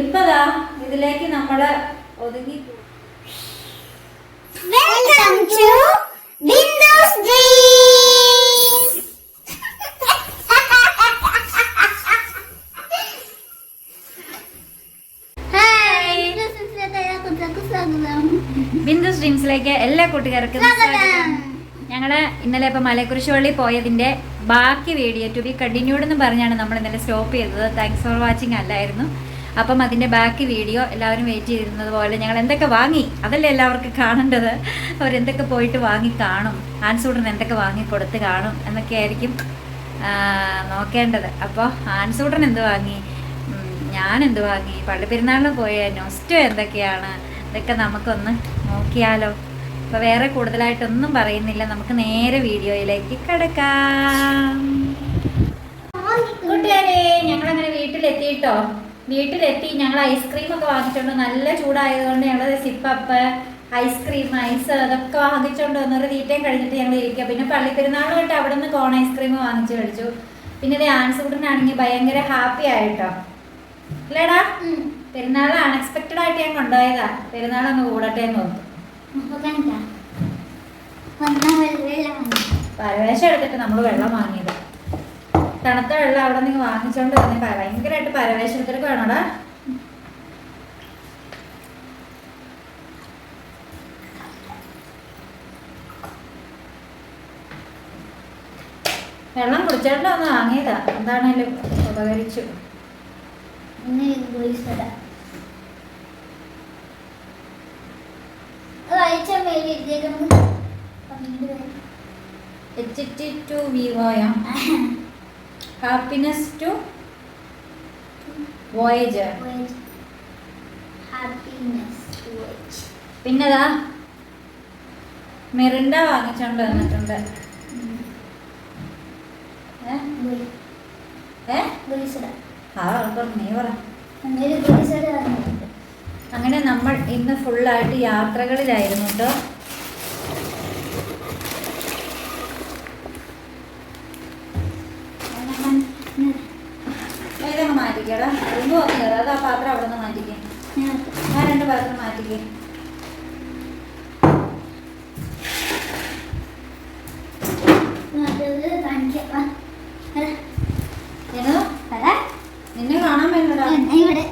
ഇപ്പതാ ഇതിലേക്ക് നമ്മൾ ഒതുങ്ങി. Welcome to windows dreams hi എല്ലാ കൂട്ടുകാർക്കും സ്വാഗതം. ഞങ്ങൾ ഇന്നലെ ഇപ്പൊ മലക്കുറിശി വള്ളി പോയതിന്റെ ബാക്കി വീഡിയോ ടു ബി കണ്ടിന്യൂഡ് എന്ന് പറഞ്ഞാണ് നമ്മൾ ഇന്നലെ സ്റ്റോപ്പ് ചെയ്തത്. താങ്ക്സ് ഫോർ വാച്ചിങ് അല്ലായിരുന്നു. അപ്പം അതിന്റെ ബാക്കി വീഡിയോ എല്ലാവരും വെയിറ്റ് ചെയ്തിരുന്നത് പോലെ ഞങ്ങൾ എന്തൊക്കെ വാങ്ങി? അതല്ലേ എല്ലാവർക്കും കാണേണ്ടത്? അവരെന്തൊക്കെ പോയിട്ട് വാങ്ങി കാണും? ആൻസൂട്ടൻ എന്തൊക്കെ വാങ്ങി കൊടുത്ത് കാണും? എന്നൊക്കെ ആയിരിക്കും നോക്കേണ്ടത്. അപ്പോൾ ആൻസൂട്ടൻ എന്ത് വാങ്ങി? ഞാൻ എന്ത് വാങ്ങി? പള്ളിപ്പെരുന്നാളിന് പോയ നൊസ്റ്റോ എന്തൊക്കെയാണ്? ഇതൊക്കെ നമുക്കൊന്ന് നോക്കിയാലോ. അപ്പോൾ വേറെ കൂടുതലായിട്ടൊന്നും പറയുന്നില്ല. നമുക്ക് നേരെ വീഡിയോയിലേക്ക് കിടക്കാം. കൂട്ടുകാരെ ഞങ്ങളങ്ങനെ വീട്ടിലെത്തിയിട്ടോ? വീട്ടിലെത്തി. ഞങ്ങൾ ഐസ്ക്രീം ഒക്കെ വാങ്ങിച്ചോണ്ട് നല്ല ചൂടായതുകൊണ്ട് ഞങ്ങൾ സിപ്പപ്പ് ഐസ്ക്രീം ഐസ് അതൊക്കെ വാങ്ങിച്ചോണ്ട് വന്നൊരു തീറ്റയും കഴിഞ്ഞിട്ട് ഞങ്ങൾ ഇരിക്കുക പിന്നെ പള്ളിപ്പെരുന്നാൾ തൊട്ട് അവിടെ നിന്ന് കോൺ ഐസ്ക്രീം വാങ്ങിച്ചു കഴിച്ചു. പിന്നെ ഇത് ആൻസൂട്ടനാണെങ്കിൽ ഭയങ്കര ഹാപ്പി ആയിട്ടോ. അല്ലേടാ പെരുന്നാൾ അൺഎക്സ്പെക്റ്റഡ് ആയിട്ട് ഞാൻ കൊണ്ടുപോയതാ. പെരുന്നാൾ അങ്ങ് കൂടട്ടെ എന്ന് തോന്നുന്നു. പരവേശം എടുത്തിട്ട് നമ്മൾ വെള്ളം വാങ്ങിയത്. തണുത്ത വെള്ളം അവിടെ നിങ്ങൾ വാങ്ങിച്ചോണ്ട് തന്നെ ഭയങ്കരമായിട്ട് പരവേശം എടുത്തിട്ട് വേണോടാ വെള്ളം കുടിച്ചോണ്ട് ഒന്ന് വാങ്ങിയതാ. എന്താണേലും ഉപകരിച്ചു? എച്ച് ടി ടു വിവോയാ ഹാപ്പിനെസ് ടു വോയേജർ പിന്നെതാ? മിറിണ്ട വാങ്ങിച്ചോണ്ട് വന്നിട്ടുണ്ട്. അങ്ങനെ നമ്മൾ ഇന്ന് ഫുള്ളായിട്ട് യാത്രകളിലായിരുന്നു കേട്ടോ ഞാൻ പറഞ്ഞു മാറ്റില്ലേ മാറ്റിക്കേ നിന്നെ കാണാൻ വേണ്ടടാ ഇവിടെ.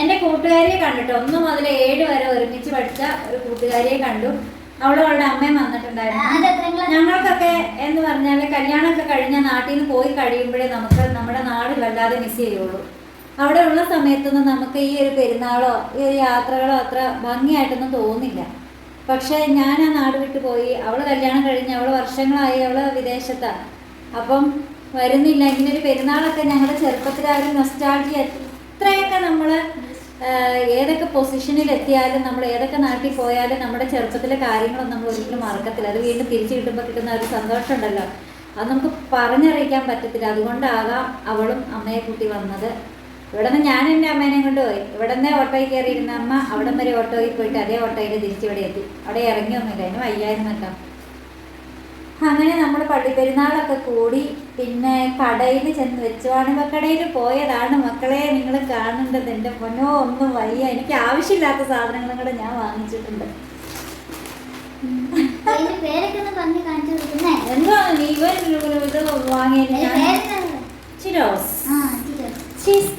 എന്റെ കൂട്ടുകാരിയെ കണ്ടിട്ട് ഒന്നും മുതൽ ഏഴ് വരെ ഒരുമിച്ച് പഠിച്ച ഒരു കൂട്ടുകാരിയെ കണ്ടു. അവൾ അവളുടെ അമ്മയും വന്നിട്ടുണ്ടായിരുന്നു. ഞങ്ങൾക്കൊക്കെ എന്ന് പറഞ്ഞാൽ കല്യാണമൊക്കെ കഴിഞ്ഞ നാട്ടിൽ നിന്ന് പോയി കഴിയുമ്പോഴേ നമുക്ക് നമ്മുടെ നാട് വല്ലാതെ മിസ് ചെയ്യുള്ളൂ. അവിടെ ഉള്ള സമയത്തൊന്നും നമുക്ക് ഈ ഒരു പെരുന്നാളോ ഈ ഒരു യാത്രകളോ അത്ര ഭംഗിയായിട്ടൊന്നും തോന്നില്ല. പക്ഷെ ഞാൻ ആ നാട് വിട്ടു പോയി അവൾ കല്യാണം കഴിഞ്ഞ് അവൾ വർഷങ്ങളായി അവൾ വിദേശത്താണ് അപ്പം വരുന്നില്ല. ഇങ്ങനെ ഒരു പെരുന്നാളൊക്കെ ഞങ്ങളുടെ ചെറുപ്പത്തിൽ ആ ഒരു നൊസ്റ്റാൾജി എത്രയൊക്കെ നമ്മൾ ഏതൊക്കെ പൊസിഷനിൽ എത്തിയാലും നമ്മൾ ഏതൊക്കെ നാട്ടിൽ പോയാലും നമ്മുടെ ചെറുപ്പത്തിലെ കാര്യങ്ങളൊന്നും നമ്മൾ ഒരിക്കലും മറക്കത്തില്ല. അത് വീണ്ടും തിരിച്ചു കിട്ടുമ്പോൾ കിട്ടുന്ന ഒരു സന്തോഷം ഉണ്ടല്ലോ അത് നമുക്ക് പറഞ്ഞറിയിക്കാൻ പറ്റത്തില്ല. അതുകൊണ്ടാകാം അവളും അമ്മയെ കൂട്ടി വന്നത്. ഇവിടെ നിന്ന് ഞാൻ എന്റെ അമ്മേനെ കൊണ്ട് പോയി. ഇവിടെ നിന്ന് ഓട്ടോയിൽ കയറിയിരുന്ന അമ്മ അവിടം വരെ ഓട്ടോയിൽ പോയിട്ട് അതേ ഓട്ടോയിൽ തിരിച്ചിവിടെ എത്തി. അവിടെ ഇറങ്ങിയൊന്നുമില്ല. അതിന് വയ്യായിരുന്നു കേട്ടോ അങ്ങനെ നമ്മൾ പള്ളിപ്പെരുന്നാളൊക്കെ കൂടി പിന്നെ കടയിൽ ചെന്ന് വെച്ചുവാണിപ്പ കടയിൽ പോയതാണ് മക്കളെ നിങ്ങൾ കാണേണ്ടത്. എന്റെ പൊന്നോ ഒന്നും വയ്യ. എനിക്ക് ആവശ്യമില്ലാത്ത സാധനങ്ങളും കൂടെ ഞാൻ വാങ്ങിച്ചിട്ടുണ്ട്. എന്താണ് നീ ഇത് വാങ്ങിയത്? ചിരോസ്. ചീസ്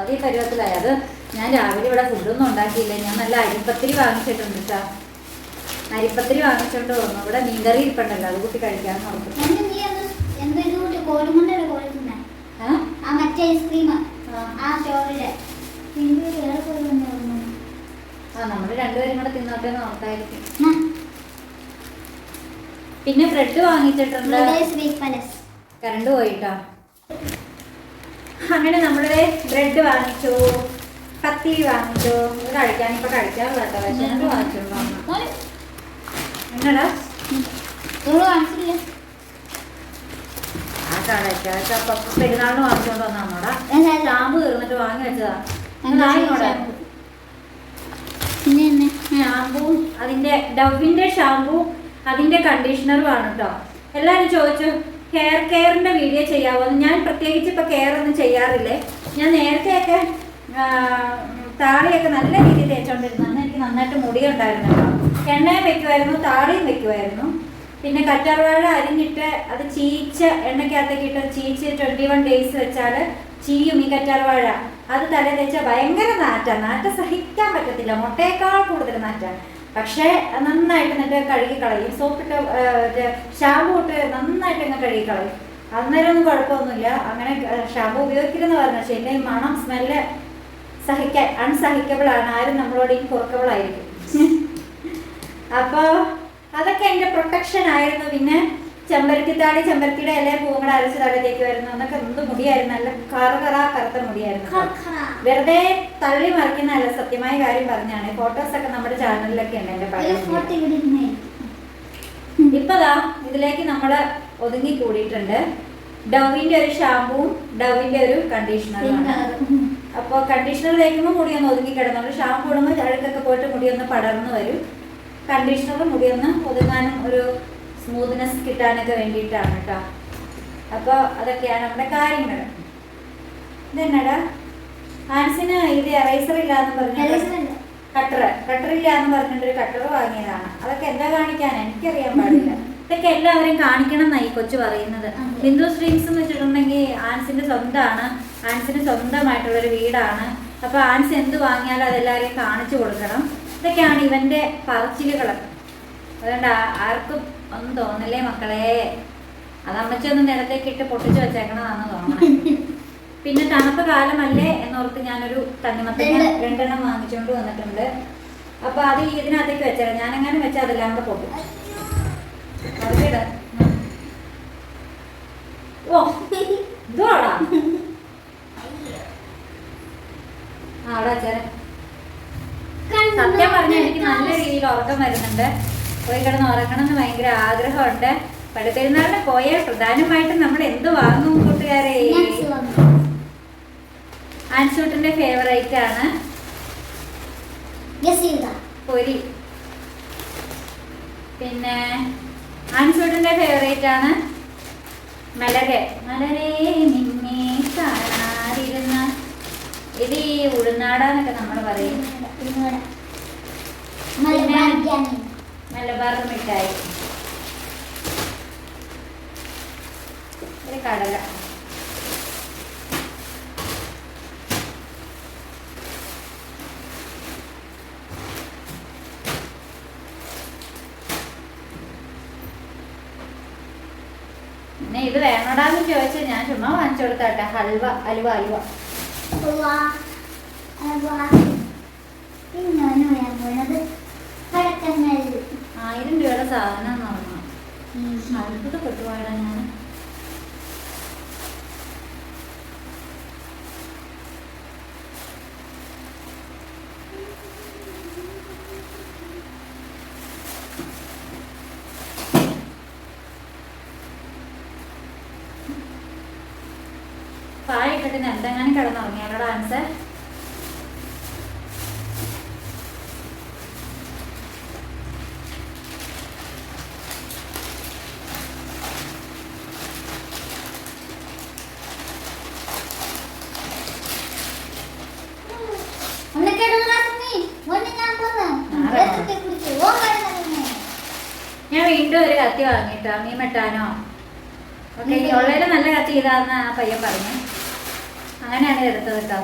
അത് ഞാൻ രാവിലെ ഇവിടെ ഫുഡൊന്നും ഉണ്ടാക്കിയില്ല. ഞാൻ നല്ല അരിപ്പത്തിരി വാങ്ങിച്ചിട്ടുണ്ട് കേട്ടോ അരിപ്പത്തിരി വാങ്ങിച്ചോണ്ട് വന്നു. ഇവിടെ മീൻകറി ഇരിപ്പുണ്ടല്ലോ. അത് കൂട്ടി കഴിക്കാൻ ആ? പിന്നെ വേറെ കോഴിമുണ്ടായിരുന്നു ആ നമ്മൾ രണ്ടുപേരും കൂടെ തിന്നോട്ടെ എന്ന് ഓർത്തായിരിക്കും. പിന്നെ ബ്രെഡ് വാങ്ങിച്ചിട്ടുണ്ട്? കറണ്ട് പോയിട്ടോ? അങ്ങനെ നമ്മുടെ ബ്രെഡ് വാങ്ങിച്ചു. പത്തിരി വാങ്ങിച്ചു ഇത് കഴിക്കാൻ ഇപ്പൊ കഴിക്കാറില്ല കേട്ടോ വിശന്നിട്ട് വാങ്ങിച്ചോളൂ അമ്മ. എന്നടാ? ഇവൾ കാണിച്ചില്ലേ? ആ കടയ്ക്ക പെരുന്നാളിന് വാങ്ങിച്ചോണ്ട് വന്നാണോടാ എന്താ സ്റ്റാമ്പ് തീർന്നിട്ട് വാങ്ങി വെച്ചതാ. ഷാമ്പൂവും അതിന്റെ ഡവിന്റെ ഷാമ്പൂ? അതിന്റെ കണ്ടീഷണറും ആണ് കേട്ടോ എല്ലാവരും ചോദിച്ചു ഹെയർ കെയറിന്റെ വീഡിയോ ചെയ്യാവോ? ഞാൻ പ്രത്യേകിച്ച് ഇപ്പൊ കെയർ ഒന്നും ചെയ്യാറില്ലേ? ഞാൻ നേരത്തെയൊക്കെ താടിയൊക്കെ നല്ല രീതിയിൽ തേച്ചോണ്ടിരുന്നു അന്ന് എനിക്ക് നന്നായിട്ട് മുടിയുണ്ടായിരുന്നു എണ്ണയും വെക്കുമായിരുന്നു താടിയും വെക്കുമായിരുന്നു പിന്നെ കറ്റാർവാഴ അരിഞ്ഞിട്ട് അത് ചീച്ച എണ്ണയ്ക്കകത്തേക്ക് ഇട്ട് ചീച്ച് ട്വന്റി വൺ ഡേയ്സ് വെച്ചാൽ ചീയും ഈ കറ്റാർവാഴ. അത് തല തേച്ചാൽ ഭയങ്കര നാറ്റാണ് നാറ്റ സഹിക്കാൻ പറ്റത്തില്ല. മുട്ടയേക്കാൾ കൂടുതൽ നാറ്റാണ് പക്ഷേ നന്നായിട്ട് എന്നിട്ട് കഴുകി കളയും സോപ്പിട്ട് ഷാമ്പു ഇട്ട് നന്നായിട്ട് അങ്ങ് കഴുകി കളയും അന്നേരം ഒന്നും കുഴപ്പമൊന്നുമില്ല. അങ്ങനെ ഷാമ്പു ഉപയോഗിക്കരുതെന്ന് പറഞ്ഞു. പക്ഷേ എന്റെ മണം സ്മെല്ല് സഹിക്കാൻ അൺസഹിക്കബിൾ ആണ് ആരും നമ്മളോട് ഈ കുറക്കബിൾ ആയിരിക്കും അപ്പോൾ അതൊക്കെ എന്റെ പ്രൊട്ടക്ഷൻ ആയിരുന്നു. പിന്നെ ചെമ്പരത്തിത്താടി ചെമ്പരത്തിയുടെ ഇല പൂങ്ങളെ അരച്ച് തലയിലേക്ക് വരുന്നു. എന്നൊക്കെ എന്ത് മുടിയായിരുന്നു. നല്ല കറ കറ കറുത്ത മുടിയായിരുന്നു. വെറുതെ തള്ളി മറിക്കുന്നതല്ല സത്യമായ കാര്യം പറഞ്ഞാണ്. ഫോട്ടോസ് ഒക്കെ നമ്മുടെ ചാനലിലൊക്കെ ഉണ്ട് എന്റെ പഴയ ഇപ്പതാ ഇതിലേക്ക് നമ്മൾ ഒതുങ്ങി കൂടിയിട്ടുണ്ട്. ഡവിന്റെ ഒരു ഷാമ്പൂ ഡവിന്റെ ഒരു കണ്ടീഷണറും. അപ്പോൾ കണ്ടീഷണർ തേക്കുമ്പോൾ മുടി ഒന്ന് ഒതുങ്ങി കിടന്നുള്ളൂ ഷാമ്പൂ ഇടുമ്പോൾ അഴുക്കൊക്കെ പോയിട്ട് മുടി ഒന്ന് പടർന്നു വരും. കണ്ടീഷണർ മുടി ഒന്ന് ഒതുങ്ങാനും ഒരു സ്മൂത്ത്നെസ് കിട്ടാനൊക്കെ വേണ്ടിയിട്ടാണ് കേട്ടോ അപ്പോൾ അതൊക്കെയാണ് നമ്മുടെ കാര്യങ്ങൾ. ഇതെന്നടാ? ആൻസിന് ഇത് എറൈസർ ഇല്ലാന്ന് പറഞ്ഞു. കട്ടർ കട്ടർ ഇല്ല എന്ന് പറഞ്ഞിട്ടൊരു കട്ടർ വാങ്ങിയതാണ്. അതൊക്കെ എന്താ കാണിക്കാൻ എനിക്കറിയാൻ പാടില്ല. ഇതൊക്കെ എല്ലാവരും കാണിക്കണം എന്നായി കൊച്ചു പറയുന്നത്. ബിന്ദു സ്ട്രീംസ് എന്ന് വെച്ചിട്ടുണ്ടെങ്കിൽ ആൻസിന്റെ സ്വന്തമാണ് ആൻസിന് സ്വന്തമായിട്ടുള്ളൊരു വീടാണ്. അപ്പോൾ ആൻസ് എന്ത് വാങ്ങിയാലും അതെല്ലാവരെയും കാണിച്ചു കൊടുക്കണം. ഇതൊക്കെയാണ് ഇവന്റെ പറച്ചിലുകൾ അതുകൊണ്ട് ആർക്കും ഒന്നും തോന്നല്ലേ മക്കളെ? അത് അമ്മച്ചി ഒന്ന് നിലത്തേക്ക് ഇട്ട് പൊട്ടിച്ച് വെച്ചേക്കണതാണെന്ന് തോന്നണം. പിന്നെ തണുപ്പ് കാലമല്ലേ എന്നോർത്ത് ഞാനൊരു തണ്ണിമത്തങ്ങ രണ്ട്. രണ്ടെണ്ണം വാങ്ങിച്ചുകൊണ്ട് വന്നിട്ടുണ്ട്. അപ്പൊ അത് ഇതിനകത്തേക്ക് വെച്ചാൽ ഞാൻ എങ്ങനെ വെച്ചാൽ അതെല്ലാം കൂടെ പൊട്ടും. ഓ ഇതോടാ ആടാ ചേരാ സത്യം പറഞ്ഞാൽ എനിക്ക് നല്ല രീതിയിൽ ഉറക്കം വരുന്നുണ്ട്. പോയി കിടന്ന് ഉറക്കണം എന്ന് ഭയങ്കര ആഗ്രഹമുണ്ട്. പടുപെരുന്നാളിന് പോയ പ്രധാനമായിട്ടും നമ്മൾ എന്ത് വാങ്ങും കൂട്ടുകാരെ. ആൻസൂട്ടിന്റെ ഫേവറേറ്റ് ആണ്? പൊരി. പിന്നെ ആൻസൂട്ടിന്റെ ഫേവറേറ്റ് ആണ്. മലരെ മലരേ നിന്നെ കാണാതിരുന്ന ഇത് ഈ ഉഴുന്നാടാന്നൊക്കെ നമ്മൾ പറയും. മലബാർ മിഠായി. ഒരു കടല. പിന്നെ ഇത് വേണോടാന്ന് ചോദിച്ചാൽ ഞാൻ ചുമ്മാ വാങ്ങിച്ചു കൊടുത്താട്ടെ ഹൽവ അലുവ അലുവ. ആയിരം രൂപയുടെ സാധനം പറഞ്ഞു. അത്ഭുതപ്പെട്ടു പോയടാ ഞാൻ വീണ്ടും ഒരു കത്തി വാങ്ങിട്ടോ? മീൻ വെട്ടാനോ? ഓക്കെ ഇനി ഉള്ളതിൽ നല്ല കത്തി ഇതാന്ന് ആ പയ്യൻ പറഞ്ഞു. അങ്ങനെയാണ് എടുത്തത് കേട്ടോ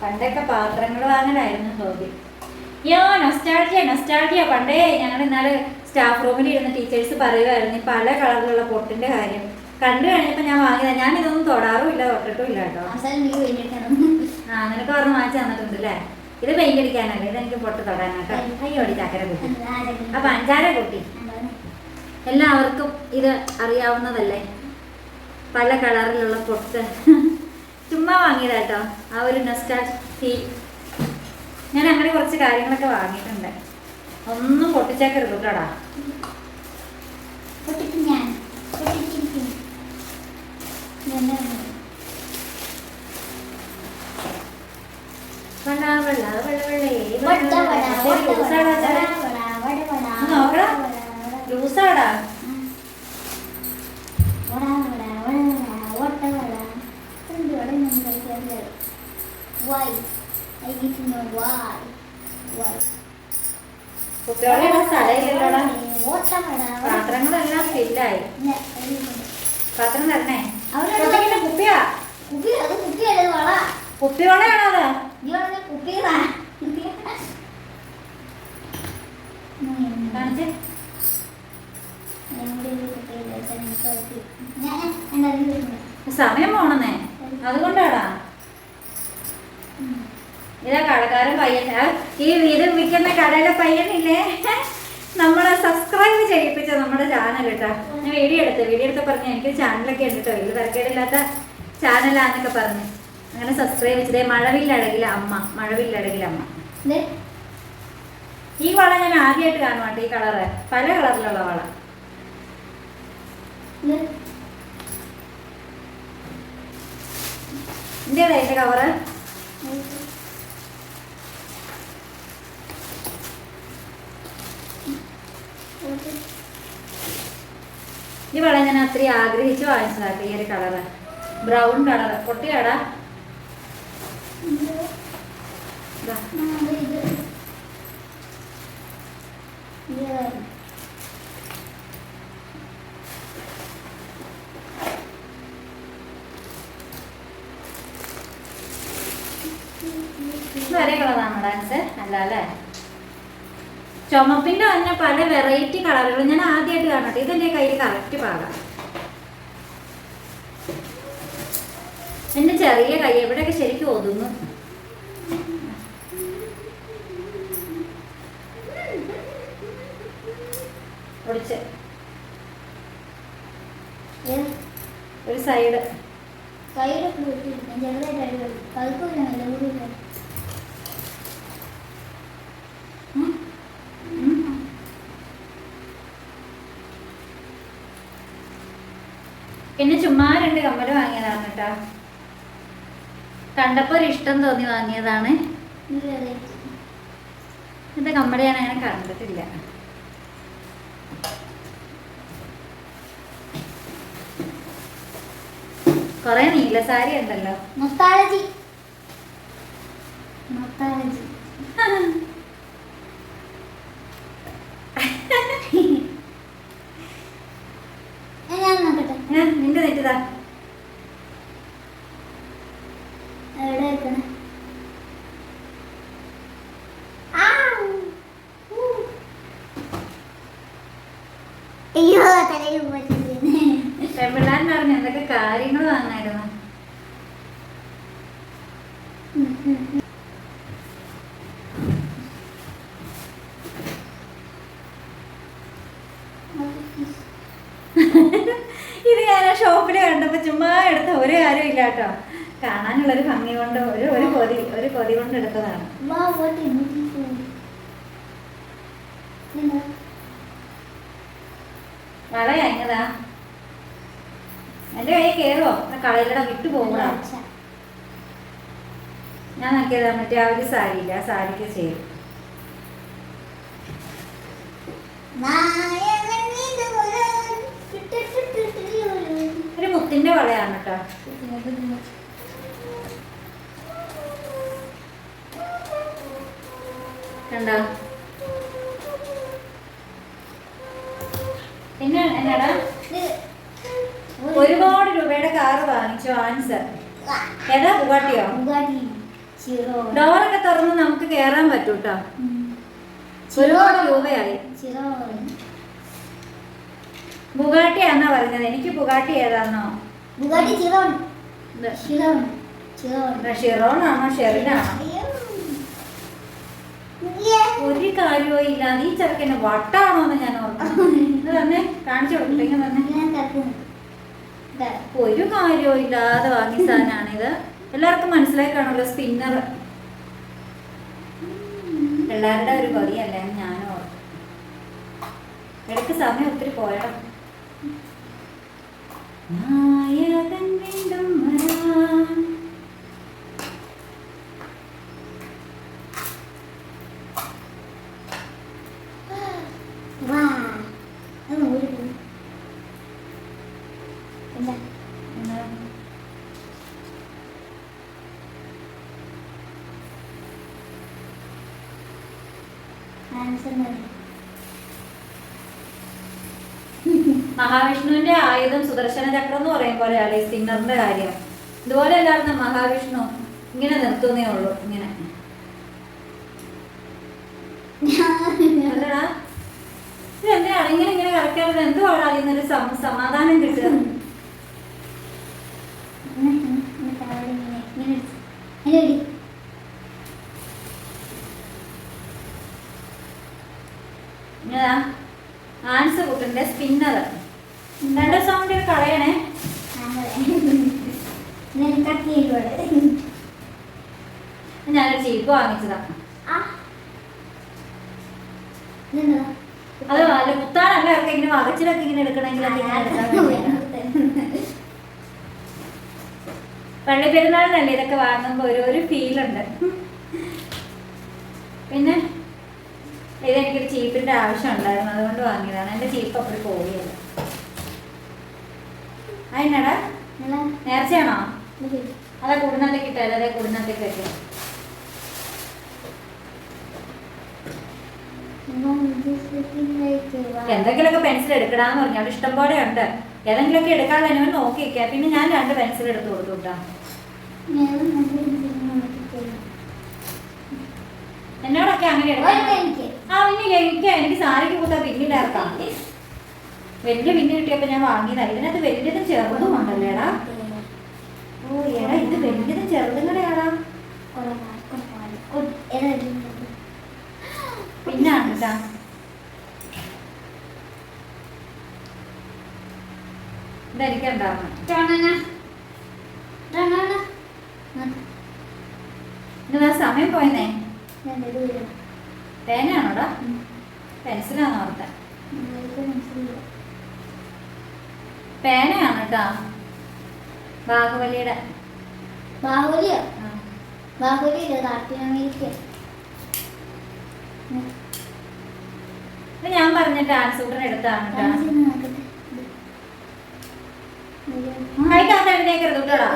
പണ്ടൊക്കെ പാത്രങ്ങൾ വാങ്ങലായിരുന്നു ഹോബി. യോ നൊസ്റ്റാൾജിയ നൊസ്റ്റാൾജിയ പണ്ടേ ഞങ്ങൾ ഇന്നാൾ സ്റ്റാഫ് റൂമിൽ ഇരുന്ന് ടീച്ചേഴ്സ് പറയുമായിരുന്നു പല കളറിലുള്ള പൊട്ടിന്റെ കാര്യം. കണ്ടു കഴിഞ്ഞപ്പോൾ ഞാൻ വാങ്ങിയത്. ഞാൻ ഇതൊന്നും തൊടാറും ഇല്ല തൊട്ടിട്ടും ഇല്ല കേട്ടോ ആ നിനക്ക് പറഞ്ഞ് വാങ്ങിച്ചു തന്നിട്ടുണ്ട് അല്ലേ ഇത് പെയിന്റ് അടിക്കാനല്ലേ ഇതെനിക്ക് പൊട്ട് തൊടാനാട്ടോ അയ്യോ ചക്കര കുട്ടി. ആ അഞ്ചാര കുട്ടി? എല്ലാവർക്കും ഇത് അറിയാവുന്നതല്ലേ? പല കളറിലുള്ള പൊട്ട്. ചുമ്മാ വാങ്ങിയതാട്ടോ ആ ഒരു നെസ്റ്റാ ഫീ ഞാൻ അങ്ങനെ കുറച്ച് കാര്യങ്ങളൊക്കെ വാങ്ങിയിട്ടുണ്ട്. ഒന്നും പൊട്ടിച്ചേക്കരുത് കേട്ടോടാ. പൊട്ടിക്കും ഞാൻ. പൊട്ടിച്ചിരിക്കും ഇതെന്താണ്? വെള്ള വെള്ള വെള്ള വെള്ളേ വട്ട വട, വട്ട വട, ലൂസാടാ വട വട, വട വട, ഒന്ന് നോക്കടാ. വട വട, വട. ലൂസാടാ വട വട, വട വട, വട്ട വട. എന്ത് വട ഒന്നും കഴിക്കാറില്ല. Why? I need to know why. Why? കുട്ടികളുടെ സ്ഥലമില്ലല്ലോടാ. പാത്രങ്ങളെല്ലാം ഫില്ലായി പാത്രം തരണേ കുപ്പിയാ കുപ്പി അത് സമയം പോണെന്നേ. അതുകൊണ്ടാടാ. ഇതാ കടക്കാരൻ പയ്യൻ. ഈ ഇത് വിൽക്കുന്ന കടയിലെ പയ്യനില്ലേ? നമ്മളെ സബ്സ്ക്രൈബ് ചെയ്യിപ്പിച്ച നമ്മുടെ ചാനൽ കേട്ടാ ഞാൻ വീഡിയോ എടുത്ത് വീഡിയോ എടുത്ത് പറഞ്ഞു എനിക്ക് ചാനലൊക്കെ ഉണ്ട് കേട്ടോ വലിയ തിരക്കേടില്ലാത്ത ചാനലാന്നൊക്കെ പറഞ്ഞു. അങ്ങനെ സബ്സ്ക്രൈബ് ചെയ്തേ മഴവില്ലടകില അമ്മ മഴവില്ലടകില അമ്മ. ഈ വള ഞാൻ ആദ്യമായിട്ട് കാണുവാട്ടെ ഈ കളറ് പല കളറിലുള്ള വള. എന്റേതാ എന്റെ കവറ് ഈ വള ഞാൻ അത്രയും ആഗ്രഹിച്ച് വാങ്ങിച്ചതാട്ടെ ഈ ഒരു കളറ് ബ്രൗൺ കളറ് പൊട്ടിയാടാ. ചുമപ്പിന്റെ തന്നെ പല വെറൈറ്റി കളറുകൾ ഞാൻ ആദ്യമായിട്ട് കാണട്ടെ. ഇതെന്റെ കയ്യിൽ കറക്റ്റ് പാകാം എന്റെ ചെറിയ കൈ എവിടെയൊക്കെ ശരിക്കും ഒതുങ്ങും? ഒടിച്ച്. ഒരു സൈഡ്. പിന്നെ ചുമ്മാ രണ്ട് കമ്മൽ വാങ്ങിയതാണ് കേട്ടോ. കണ്ടപ്പോ ഒരു ഇഷ്ടം തോന്നി വാങ്ങിയതാണ്. ഇത് കമ്മൽ ഞാൻ അങ്ങനെ കണ്ടിട്ടില്ല. കൊറേ നീല സാരി ഉണ്ടല്ലോ. ഞാൻ നോക്കട്ടെ. ഞാൻ നിന്റെ നെറ്റിതാ എവിടെ വെക്കണേ അയ്യോ തലയിൽ പറ്റില്ലേ പെൺപിള്ളാരിന് അറിഞ്ഞ എന്തൊക്കെ കാര്യങ്ങൾ വാങ്ങായിരുന്നു ഇത് ഞാൻ ആ ഷോപ്പിൽ കണ്ടപ്പോ ചുമ്മാ എടുത്ത ഒരു കാര്യം ഇല്ല കേട്ടോ. കാണാനുള്ളൊരു ഭംഗി കൊണ്ട് ഒരു ഒരു കൊതി ഒരു കൊതി കൊണ്ട് എടുത്തതാണ്. വള അഞ്ഞതാ എന്റെ കൈ കയറുമോ കളയിലട വിട്ടു പോകൂടാ ഞാൻ നോക്കിയതാ മറ്റേ ആ ഒരു സാരി ആ സാരിക്ക് ചെയ്തു വളയാണ് കേട്ടോ കണ്ടോ? പിന്നെ എന്നാടാ? ഒരു ഒരുപാട് രൂപയുടെ കാറ് വാങ്ങിച്ചു ആൻസർ. ഏതാ ബുഗാട്ടിയോ ചിറോൺ. ഡോറൊക്കെ തുറന്ന് നമുക്ക് കേറാൻ പറ്റും കേട്ടോ. ഒരുപാട്. രൂപയായി. ബുഗാട്ടി എന്നാ പറഞ്ഞത്. എനിക്ക് Bugatti ഏതാന്നോ? Bugatti Chiron. Chiron. Chiron. ഷിറോണാണോ? ഷെറിനാണോ? ഒരു കാര്യവും ഇല്ല. നീ ചെറുക്കന്നെ വട്ടാണോ എന്ന് ഞാൻ ഓർക്കുന്നു. തന്നെ കാണിച്ചു കൊടുത്തിട്ടെങ്കിൽ തന്നെ. ഒരു കാര്യവും ഇല്ലാതെ വാങ്ങിയ സാധനമാണിത് എല്ലാവർക്കും മനസ്സിലായി കാണുമല്ലോ സ്പിന്നർ പിള്ളേരുടെ ഒരു കൊതിയല്ലേ ഞാനോ ഞാൻ ഓർത്തു ഇടയ്ക്ക് സമയം ഒത്തിരി പോയണം. നായകൻ വീണ്ടും വരാം. മഹാവിഷ്ണുവിന്റെ ആയുധം സുദർശന ചക്രം എന്ന് പറയും പോലെ ഈ സിംഗറിന്റെ കാര്യം ഇതുപോലെ അല്ലായിരുന്നു മഹാവിഷ്ണു ഇങ്ങനെ നിർത്തുന്നേ ഉള്ളൂ ഇങ്ങനെ അല്ലടാ എന്തിനാണ് ഇങ്ങനെ ഇങ്ങനെ എന്തോ അവിടെ അതിൽ നിന്നൊരു സമാധാനം കിട്ടുക ഇങ്ങനെ, ഇങ്ങനെ താഴെ ഇങ്ങനെ, ഇങ്ങനെ ഇടിച്ച്. ഇങ്ങനെ ഇടി. ഇങ്ങനെതാ ആൻസ് കുട്ടന്റെ സ്പിന്നർ രണ്ട് സൗണ്ട് കളയണേ അങ്ങനെ. ഇങ്ങനെ കട്ട് ചെയ്തോടെ. ഞാനൊരു ചീപ്പ് വാങ്ങിച്ചതാ? അത് അല്ല കുത്താനല്ല ഒക്കെ ഇങ്ങനെ വകച്ചിലൊക്കെ ഇങ്ങനെ എടുക്കണമെങ്കിൽ. പള്ളി പെരുന്നാളിനല്ലേ ഇതൊക്കെ വാങ്ങുമ്പോൾ ഒരു ഒരു ഫീലുണ്ട് പിന്നെ ഇതെനിക്കൊരു ചീപ്പിന്റെ ആവശ്യം ഉണ്ടായിരുന്നു അതുകൊണ്ട് വാങ്ങിയതാണ്. എന്റെ ചീപ്പ് അപ്പോൾ പോവുകയല്ല. അതിനടാ നേർച്ചയാണോ. അതാ കുടുംബത്തേക്ക് ഇട്ടാലും അതേ കുടിനത്തേക്ക് വെക്കാം ഇപ്പം ഇത് സെറ്റിങ്ങിലേക്ക് വാ. എന്തെങ്കിലുമൊക്കെ പെൻസിൽ എടുക്കടാന്ന് പറഞ്ഞു. അവിടെ ഇഷ്ടം പോലെ ഉണ്ട്. ഏതെങ്കിലുമൊക്കെ എടുക്കാൻ തന്നെ നോക്കി വെക്കാം പിന്നെ ഞാൻ രണ്ട് പെൻസിൽ എടുത്ത് കൊടുത്തു കേട്ടോ. എന്നോടൊക്കെ അങ്ങനെ. ആ പിന്നെ എനിക്ക് എനിക്ക് സാരിക്ക് കുത്താൻ പിന്നിലാക്കാം വലിയ പിന്നി കിട്ടിയപ്പോ ഞാൻ വാങ്ങിയതാ. ഇതിനകത്ത് വലിയതും ചെറുതും ഉണ്ടല്ലേടാ ഓ എടാ ഇത് വലിയതും ചെറുതും കൂടെയാടാ കൊള്ളാം, കൊള്ളാം. കൊ- ഏതാ ഇതിന്റെ? പിന്നാണ് കേട്ടാ ഇന്ന് സമയം പോയെന്നേ? പേനയാണോടാ. പെൻസിലാണോ അവിടുത്തെ. പേനയാണ് കേട്ടാ ബാഹുബലിയുടെ. ബാഹുബലിയോ? ബാഹുബലിയില്ല കാർട്ടൂൺ അമേരിക്ക. ഇത് ഞാൻ പറഞ്ഞ ട്രാൻസ്യൂട്ടർ എടുത്താണ്. കൈക്കകത്ത് എഴുന്നേക്കരുത് കേട്ടോടാ.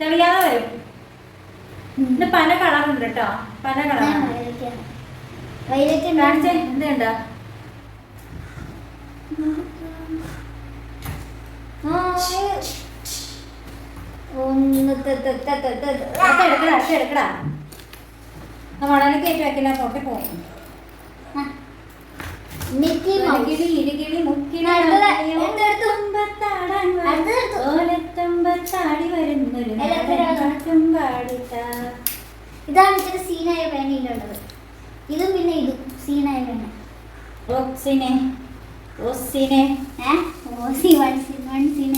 തെളിയാതെ വരും. ഇത് പല കളറുണ്ട് കേട്ടോ പല ഞാൻ കളറാണ് കാണിച്ചേ. എന്തുണ്ട് ഒന്ന് എടുക്കടാ എടുക്കടാ. മണലിൽ കയറ്റി വെക്കില്ല പൊട്ടി പോകും വരുന്നൊരു. ഇതാണ് ഇച്ചിരി സീനായ പേനയിലുള്ളത് ഇതും പിന്നെ ഇതും സീനായ ഓക്സിനെ ഓസിനെ O C one C one Seena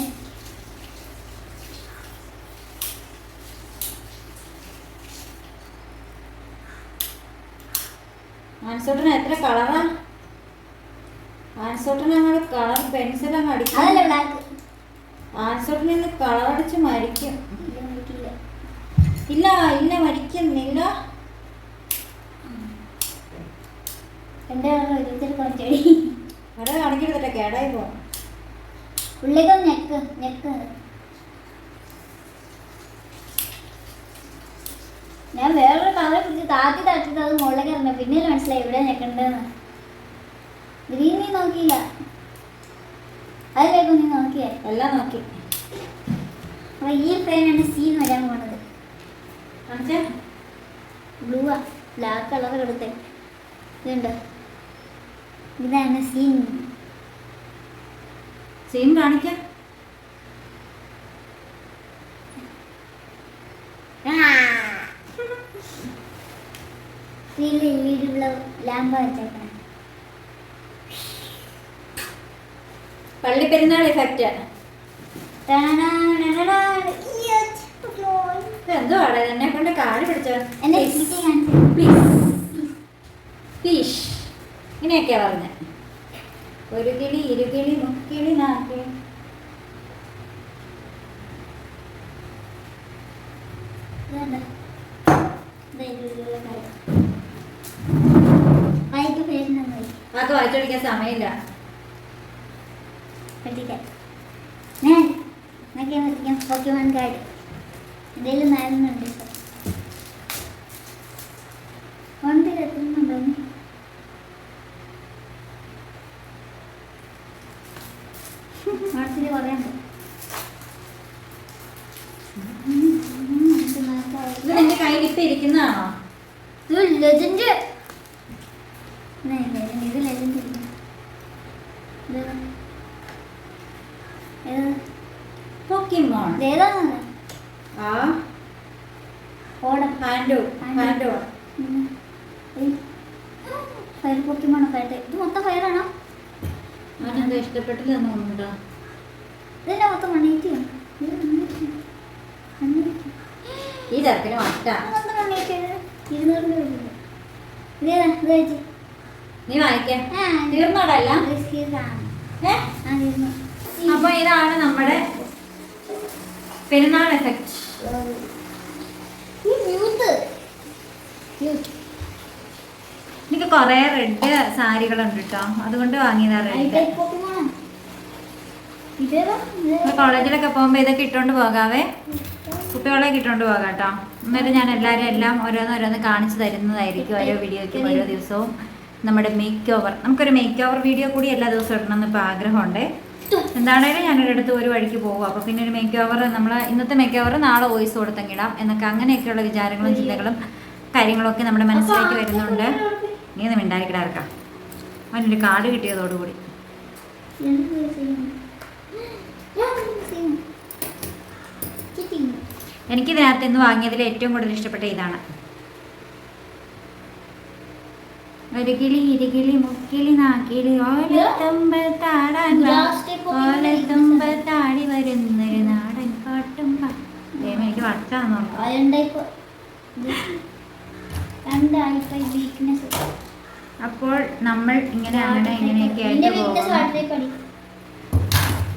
ആൻസോട്ടിന് എത്ര കളറാ? ആൻസോട്ടിന് അങ്ങോട്ട് കളർ പെൻസിൽ അങ്ങ് അടിക്കും. അതല്ല ബ്ലാക്ക് ആൻസോട്ടിന് ഇന്ന് കളർ അടിച്ച് മരിക്കും. ഇല്ല ഇല്ല മരിക്കുന്നില്ല എന്റെ അവിടെ കാണിക്കരുതട്ടെ കേടായി പോവാം. ഉള്ളിലും നെക്ക് ഞെക്ക്. ഞാൻ വേറൊരു കളർ പിടിച്ച് താത്തി തട്ടിട്ട് അത് മുകളിലേക്ക് ഇറങ്ങി. പിന്നീട് മനസ്സിലായി ഇവിടെ ഞെക്കണ്ടെന്ന് ഗ്രീൻ നീ നോക്കിയില്ല. അതിലേക്കും നീ നോക്കിയേ? എല്ലാം നോക്കി. അപ്പൊ ഈ പേനാണ് സീൻ വരാൻ പോണത്. ബ്ലൂ ബ്ലൂവാ ബ്ലാക്ക് കളർ എടുത്തേ. ഇതുണ്ട്. ഇതാണ് സീൻ സീൻ കാണിക്കാം. ലാമ്പ വെച്ചേക്കണം. പള്ളി പെരുന്നാൾ ഇഫക്റ്റ് എന്തുവാടെ എന്നെ കൊണ്ട് കാൽ പിടിച്ചോ ഫിഷ് ഇങ്ങനെയൊക്കെയാ പറഞ്ഞ. ഒരു കിളി ഇരുകിളി മുക്കിളി നാക്കി വൈകി ചോദിക്കാൻ പിടിക്കാൻ സമയമില്ല പോക്കിമോൻ കാർഡ് ഇതിൽ ഇത് നിന്റെ കയ്യിൽ ഇപ്പൊ ഇരിക്കുന്നതാണോ ഇത് ലെജൻഡ് പെരുന്നാൾ എഫക്റ്റ് എനിക്ക് കുറെ റെഡ് സാരികളുണ്ട് കേട്ടോ അതുകൊണ്ട് വാങ്ങിയതാ റെഡ് കോളേജിലൊക്കെ പോകുമ്പോ ഇതൊക്കെ ഇട്ടോണ്ട് പോകാവേ. കുട്ടികളെ ഇട്ടോണ്ട് പോകാം കേട്ടോ എന്നിട്ട് ഞാൻ എല്ലാവരും എല്ലാം ഓരോന്നോരോന്ന് ഓരോന്ന് കാണിച്ചു തരുന്നതായിരിക്കും ഓരോ വീഡിയോയ്ക്കും ഓരോ ദിവസവും. നമ്മുടെ മേക്ക് ഓവർ നമുക്കൊരു മേക്ക് ഓവർ വീഡിയോ കൂടി എല്ലാ ദിവസവും ഇടണം എന്നിപ്പോ ആഗ്രഹമുണ്ട്. എന്താണേലും ഞാനൊരിടത്ത് ഒരു വഴിക്ക് പോകും. അപ്പോൾ പിന്നെ ഒരു മേക്ക് ഓവർ നമ്മൾ ഇന്നത്തെ മേക്ക് ഓവർ നാളെ വോയിസ് കൊടുത്തെങ്കിടാം എന്നൊക്കെ അങ്ങനെയൊക്കെയുള്ള വിചാരങ്ങളും ചിന്തകളും കാര്യങ്ങളൊക്കെ നമ്മുടെ മനസ്സിലേക്ക് വരുന്നുണ്ട്. നീ ഒന്ന് മിണ്ടാരിക്കിടാർക്കാം അവനൊരു കാർഡ് കിട്ടിയതോടുകൂടി. എനിക്ക് ഇതിനകത്ത് ഇന്ന് വാങ്ങിയതിൽ ഏറ്റവും കൂടുതൽ ഇഷ്ടപ്പെട്ട ഇതാണ്. ഒരു കിളി ഇരുകിളി മുക്കിളി നാക്കിളി ഓലത്തുമ്പൽ താടാൻ ഓലത്തുമ്പൽ താടി വരുന്നൊരു നാടൻ പാട്ടും പാ. ദൈവമേ, എനിക്ക് വട്ടാന്ന് അപ്പോൾ നമ്മൾ ഇങ്ങനെ അങ്ങനെ ഇങ്ങനെയൊക്കെ ആയിട്ട് പോകും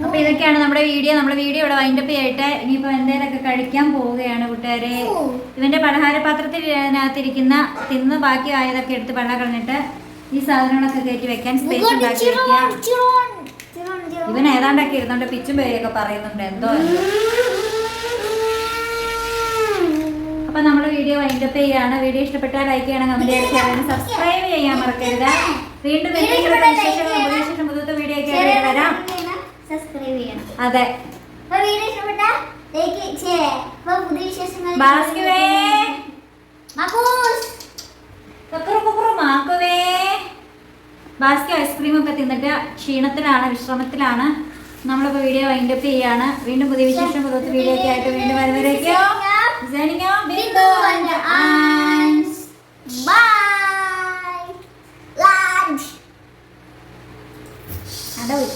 അപ്പൊ ഇതൊക്കെയാണ് നമ്മുടെ വീഡിയോ. നമ്മുടെ വീഡിയോ ഇവിടെ വൈൻഡപ്പ് ചെയ്യട്ടെ. ഇനിയിപ്പോ എന്തേലൊക്കെ കഴിക്കാൻ പോവുകയാണ് കൂട്ടുകാരെ. ഇവന്റെ പലഹാരപാത്രത്തിനകത്തിരിക്കുന്ന തിന്ന് ബാക്കി ആയതൊക്കെ എടുത്ത് വെള്ളം കളഞ്ഞിട്ട് ഈ സാധനങ്ങളൊക്കെ കയറ്റി വെക്കാൻ സ്പേസ് ഉണ്ടാക്കി ഇവൻ ഏതാണ്ടൊക്കെ ഇരുന്നോണ്ട് പിച്ചും പേരൊക്കെ പറയുന്നുണ്ട് എന്തോ. അപ്പൊ നമ്മൾ വീഡിയോ വൈൻഡപ്പ് ചെയ്യാണ്. വീഡിയോ ഇഷ്ടപ്പെട്ടാൽ ലൈക്ക് ചെയ്യണം കമന്റ് ചെയ്യണം സബ്സ്ക്രൈബ് ചെയ്യാൻ മറക്കരുത്. വീണ്ടും വിശേഷം വീഡിയോ ഒക്കെ വരാം. സബ്സ്ക്രൈബ് ചെയ്യണം അതെ. വീഡിയോ ഇഷ്ടപ്പെട്ട പുതിയ വിശേഷങ്ങൾ ബാസ്കി ഐസ്ക്രീം ഒക്കെ തിന്നിട്ട് ക്ഷീണത്തിലാണ് വിശ്രമത്തിലാണ്. നമ്മളിപ്പോ വീഡിയോ വൈൻഡപ്പ് ചെയ്യാണ്. വീണ്ടും പുതിയ വിശേഷം പുറത്ത് വീഡിയോ ഒക്കെ ആയിട്ട് വീണ്ടും വരുന്നവരേക്കോ. അടവ്.